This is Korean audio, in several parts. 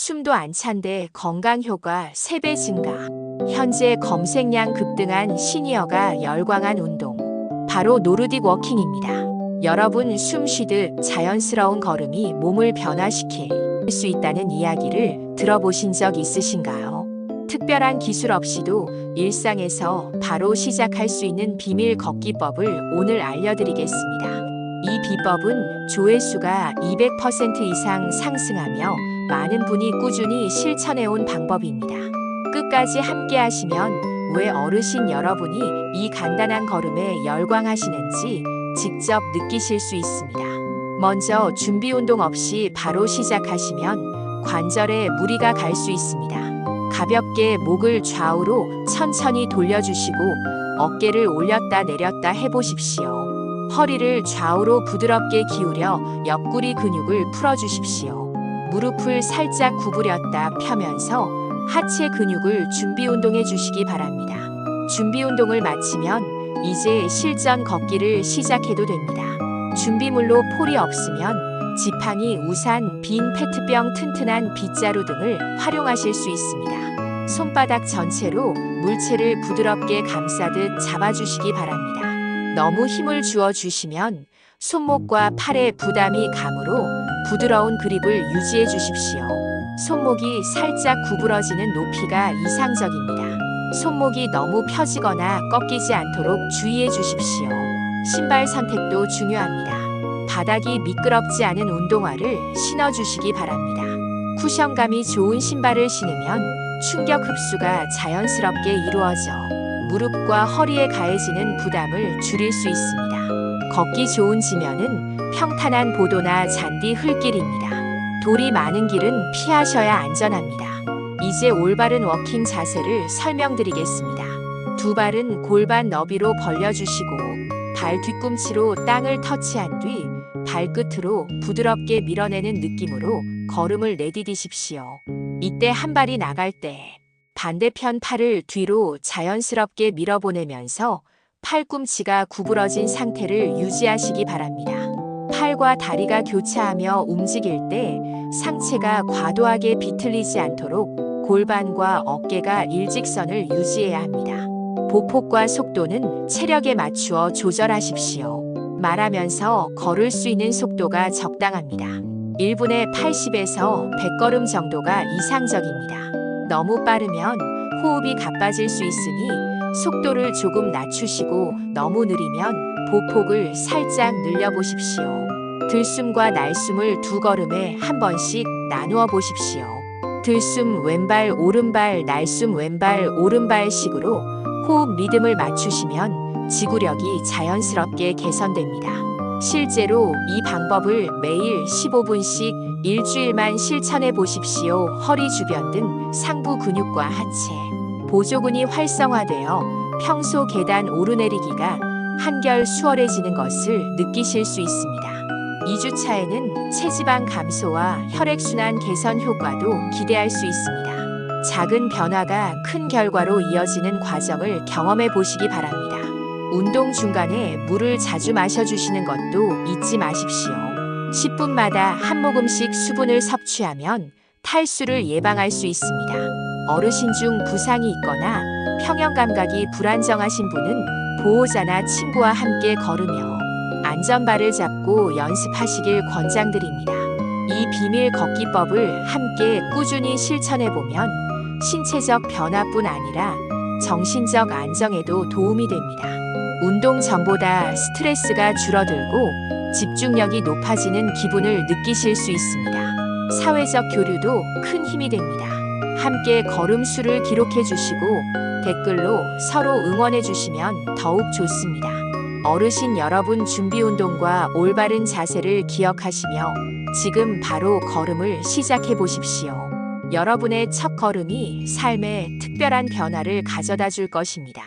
숨도 안 찬데 건강 효과 3배 증가. 현재 검색량 급등한 시니어가 열광한 운동. 바로 노르딕 워킹입니다. 여러분 숨 쉬듯 자연스러운 걸음이 몸을 변화시킬 수 있다는 이야기를 들어보신 적 있으신가요? 특별한 기술 없이도 일상에서 바로 시작할 수 있는 비밀 걷기법을 오늘 알려드리겠습니다. 이 비법은 조회수가 200% 이상 상승하며 많은 분이 꾸준히 실천해온 방법입니다. 끝까지 함께 하시면 왜 어르신 여러분이 이 간단한 걸음에 열광하시는지 직접 느끼실 수 있습니다. 먼저 준비 운동 없이 바로 시작하시면 관절에 무리가 갈 수 있습니다. 가볍게 목을 좌우로 천천히 돌려주시고 어깨를 올렸다 내렸다 해보십시오. 허리를 좌우로 부드럽게 기울여 옆구리 근육을 풀어주십시오. 무릎을 살짝 구부렸다 펴면서 하체 근육을 준비 운동해 주시기 바랍니다. 준비 운동을 마치면 이제 실전 걷기를 시작해도 됩니다. 준비물로 폴이 없으면 지팡이, 우산, 빈 페트병, 튼튼한 빗자루 등을 활용하실 수 있습니다. 손바닥 전체로 물체를 부드럽게 감싸듯 잡아주시기 바랍니다. 너무 힘을 주어 주시면 손목과 팔에 부담이 가므로 부드러운 그립을 유지해 주십시오. 손목이 살짝 구부러지는 높이가 이상적입니다. 손목이 너무 펴지거나 꺾이지 않도록 주의해 주십시오. 신발 선택도 중요합니다. 바닥이 미끄럽지 않은 운동화를 신어 주시기 바랍니다. 쿠션감이 좋은 신발을 신으면 충격 흡수가 자연스럽게 이루어져 무릎과 허리에 가해지는 부담을 줄일 수 있습니다. 걷기 좋은 지면은 평탄한 보도나 잔디 흙길입니다. 돌이 많은 길은 피하셔야 안전합니다. 이제 올바른 워킹 자세를 설명드리겠습니다. 두 발은 골반 너비로 벌려주시고 발 뒤꿈치로 땅을 터치한 뒤 발끝으로 부드럽게 밀어내는 느낌으로 걸음을 내디디십시오. 이때 한 발이 나갈 때 반대편 팔을 뒤로 자연스럽게 밀어보내면서 팔꿈치가 구부러진 상태를 유지하시기 바랍니다. 팔과 다리가 교차하며 움직일 때 상체가 과도하게 비틀리지 않도록 골반과 어깨가 일직선을 유지해야 합니다. 보폭과 속도는 체력에 맞추어 조절하십시오. 말하면서 걸을 수 있는 속도가 적당합니다. 1분에 80에서 100걸음 정도가 이상적입니다. 너무 빠르면 호흡이 가빠질 수 있으니 속도를 조금 낮추시고 너무 느리면 보폭을 살짝 늘려보십시오. 들숨과 날숨을 두 걸음에 한 번씩 나누어 보십시오. 들숨 왼발 오른발 날숨 왼발 오른발 식으로 호흡 리듬을 맞추시면 지구력이 자연스럽게 개선됩니다. 실제로 이 방법을 매일 15분씩 일주일만 실천해 보십시오. 허리 주변 등 상부 근육과 하체, 보조근이 활성화되어 평소 계단 오르내리기가 한결 수월해지는 것을 느끼실 수 있습니다. 2주차에는 체지방 감소와 혈액순환 개선 효과도 기대할 수 있습니다. 작은 변화가 큰 결과로 이어지는 과정을 경험해 보시기 바랍니다. 운동 중간에 물을 자주 마셔주시는 것도 잊지 마십시오. 10분마다 한 모금씩 수분을 섭취하면 탈수를 예방할 수 있습니다. 어르신 중 부상이 있거나 평형 감각이 불안정하신 분은 보호자나 친구와 함께 걸으며 안전바를 잡고 연습하시길 권장드립니다. 이 비밀 걷기법을 함께 꾸준히 실천해 보면 신체적 변화뿐 아니라 정신적 안정에도 도움이 됩니다. 운동 전보다 스트레스가 줄어들고 집중력이 높아지는 기분을 느끼실 수 있습니다. 사회적 교류도 큰 힘이 됩니다. 함께 걸음 수를 기록해 주시고 댓글로 서로 응원해 주시면 더욱 좋습니다. 어르신 여러분 준비 운동과 올바른 자세를 기억하시며 지금 바로 걸음을 시작해 보십시오. 여러분의 첫 걸음이 삶에 특별한 변화를 가져다 줄 것입니다.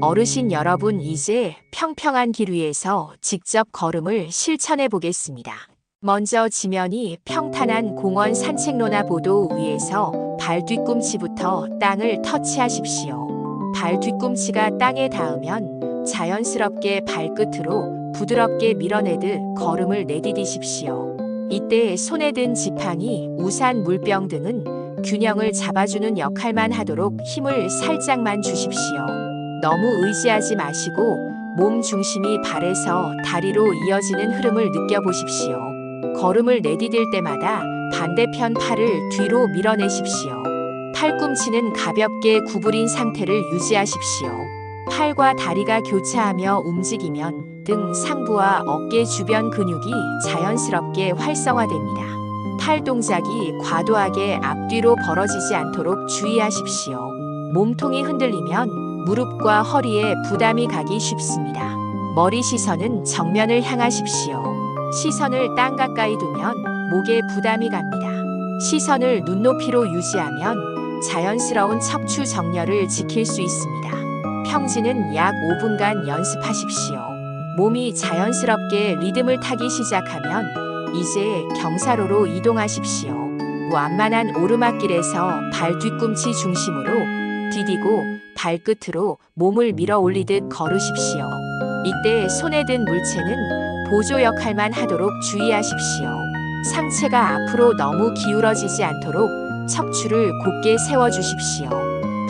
어르신 여러분 이제 평평한 길 위에서 직접 걸음을 실천해 보겠습니다. 먼저 지면이 평탄한 공원 산책로나 보도 위에서 발 뒤꿈치부터 땅을 터치하십시오. 발 뒤꿈치가 땅에 닿으면 자연스럽게 발끝으로 부드럽게 밀어내듯 걸음을 내디디십시오. 이때 손에 든 지팡이, 우산, 물병 등은 균형을 잡아주는 역할만 하도록 힘을 살짝만 주십시오. 너무 의지하지 마시고 몸 중심이 발에서 다리로 이어지는 흐름을 느껴보십시오. 걸음을 내디딜 때마다 반대편 팔을 뒤로 밀어내십시오. 팔꿈치는 가볍게 구부린 상태를 유지하십시오. 팔과 다리가 교차하며 움직이면 등 상부와 어깨 주변 근육이 자연스럽게 활성화됩니다. 팔 동작이 과도하게 앞뒤로 벌어지지 않도록 주의하십시오. 몸통이 흔들리면 무릎과 허리에 부담이 가기 쉽습니다. 머리 시선은 정면을 향하십시오. 시선을 땅 가까이 두면 목에 부담이 갑니다. 시선을 눈높이로 유지하면 자연스러운 척추 정렬을 지킬 수 있습니다. 평지는 약 5분간 연습하십시오. 몸이 자연스럽게 리듬을 타기 시작하면 이제 경사로로 이동하십시오. 완만한 오르막길에서 발 뒤꿈치 중심으로 디디고 발끝으로 몸을 밀어 올리듯 걸으십시오. 이때 손에 든 물체는 보조 역할만 하도록 주의하십시오. 상체가 앞으로 너무 기울어지지 않도록 척추를 곧게 세워주십시오.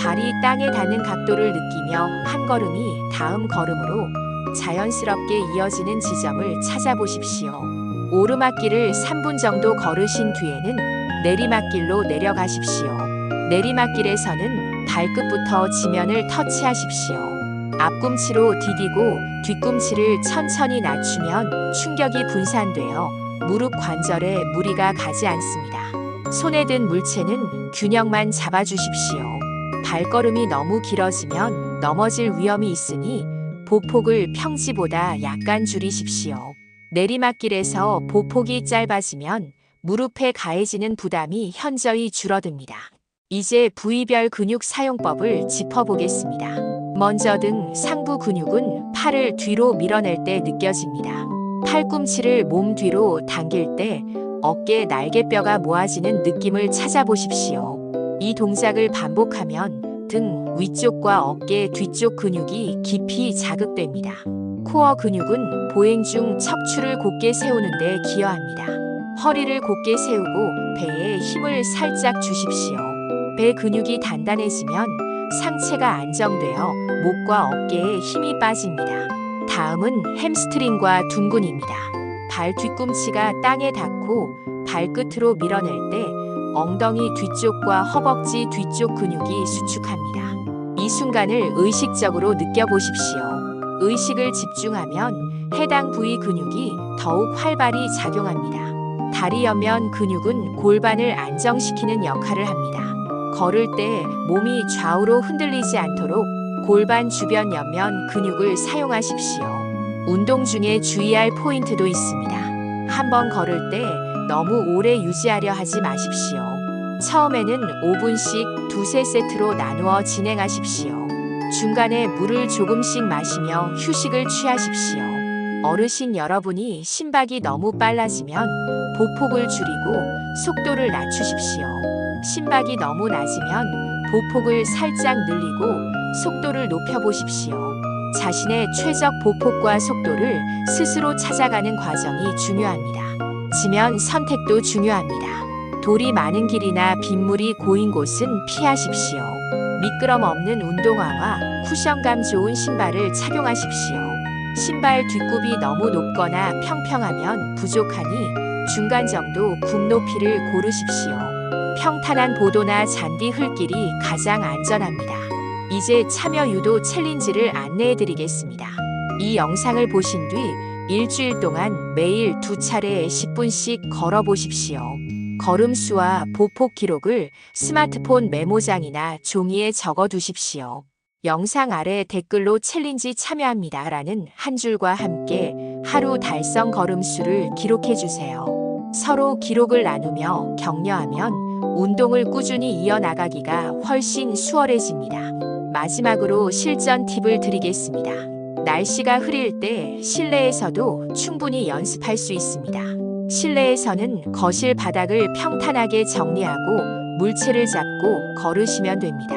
발이 땅에 닿는 각도를 느끼며 한 걸음이 다음 걸음으로 자연스럽게 이어지는 지점을 찾아보십시오. 오르막길을 3분 정도 걸으신 뒤에는 내리막길로 내려가십시오. 내리막길에서는 발끝부터 지면을 터치하십시오. 앞꿈치로 디디고 뒤꿈치를 천천히 낮추면 충격이 분산되어 무릎 관절에 무리가 가지 않습니다. 손에 든 물체는 균형만 잡아주십시오. 발걸음이 너무 길어지면 넘어질 위험이 있으니 보폭을 평지보다 약간 줄이십시오. 내리막길에서 보폭이 짧아지면 무릎에 가해지는 부담이 현저히 줄어듭니다. 이제 부위별 근육 사용법을 짚어보겠습니다. 먼저 등 상부 근육은 팔을 뒤로 밀어낼 때 느껴집니다. 팔꿈치를 몸 뒤로 당길 때 어깨 날개뼈가 모아지는 느낌을 찾아보십시오. 이 동작을 반복하면 등 위쪽과 어깨 뒤쪽 근육이 깊이 자극됩니다. 코어 근육은 보행 중 척추를 곧게 세우는 데 기여합니다. 허리를 곧게 세우고 배에 힘을 살짝 주십시오. 배 근육이 단단해지면 상체가 안정되어 목과 어깨에 힘이 빠집니다. 다음은 햄스트링과 둔근입니다. 발 뒤꿈치가 땅에 닿고 발끝으로 밀어낼 때 엉덩이 뒤쪽과 허벅지 뒤쪽 근육이 수축합니다. 이 순간을 의식적으로 느껴보십시오. 의식을 집중하면 해당 부위 근육이 더욱 활발히 작용합니다. 다리 옆면 근육은 골반을 안정시키는 역할을 합니다. 걸을 때 몸이 좌우로 흔들리지 않도록 골반 주변 옆면 근육을 사용하십시오. 운동 중에 주의할 포인트도 있습니다. 한번 걸을 때 너무 오래 유지하려 하지 마십시오. 처음에는 5분씩 두세 세트로 나누어 진행하십시오. 중간에 물을 조금씩 마시며 휴식을 취하십시오. 어르신 여러분이 심박이 너무 빨라지면 보폭을 줄이고 속도를 낮추십시오. 심박이 너무 낮으면 보폭을 살짝 늘리고 속도를 높여보십시오. 자신의 최적 보폭과 속도를 스스로 찾아가는 과정이 중요합니다. 지면 선택도 중요합니다. 돌이 많은 길이나 빗물이 고인 곳은 피하십시오. 미끄럼 없는 운동화와 쿠션감 좋은 신발을 착용하십시오. 신발 뒷굽이 너무 높거나 평평하면 부족하니 중간 정도 굽 높이를 고르십시오. 평탄한 보도나 잔디 흙길이 가장 안전합니다. 이제 참여 유도 챌린지를 안내해 드리겠습니다. 이 영상을 보신 뒤 일주일 동안 매일 두 차례 10분씩 걸어 보십시오. 걸음수와 보폭 기록을 스마트폰 메모장이나 종이에 적어 두십시오. 영상 아래 댓글로 챌린지 참여합니다. 라는 한 줄과 함께 하루 달성 걸음수를 기록해 주세요. 서로 기록을 나누며 격려하면 운동을 꾸준히 이어나가기가 훨씬 수월해집니다. 마지막으로 실전 팁을 드리겠습니다. 날씨가 흐릴 때 실내에서도 충분히 연습할 수 있습니다. 실내에서는 거실 바닥을 평탄하게 정리하고 물체를 잡고 걸으시면 됩니다.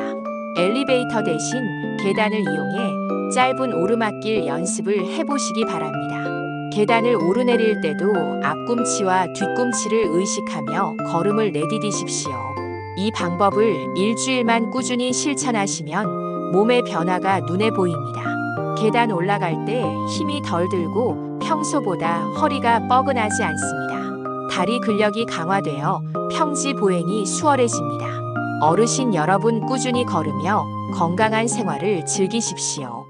엘리베이터 대신 계단을 이용해 짧은 오르막길 연습을 해보시기 바랍니다. 계단을 오르내릴 때도 앞꿈치와 뒤꿈치를 의식하며 걸음을 내디디십시오. 이 방법을 일주일만 꾸준히 실천하시면 몸의 변화가 눈에 보입니다. 계단 올라갈 때 힘이 덜 들고 평소보다 허리가 뻐근하지 않습니다. 다리 근력이 강화되어 평지 보행이 수월해집니다. 어르신 여러분 꾸준히 걸으며 건강한 생활을 즐기십시오.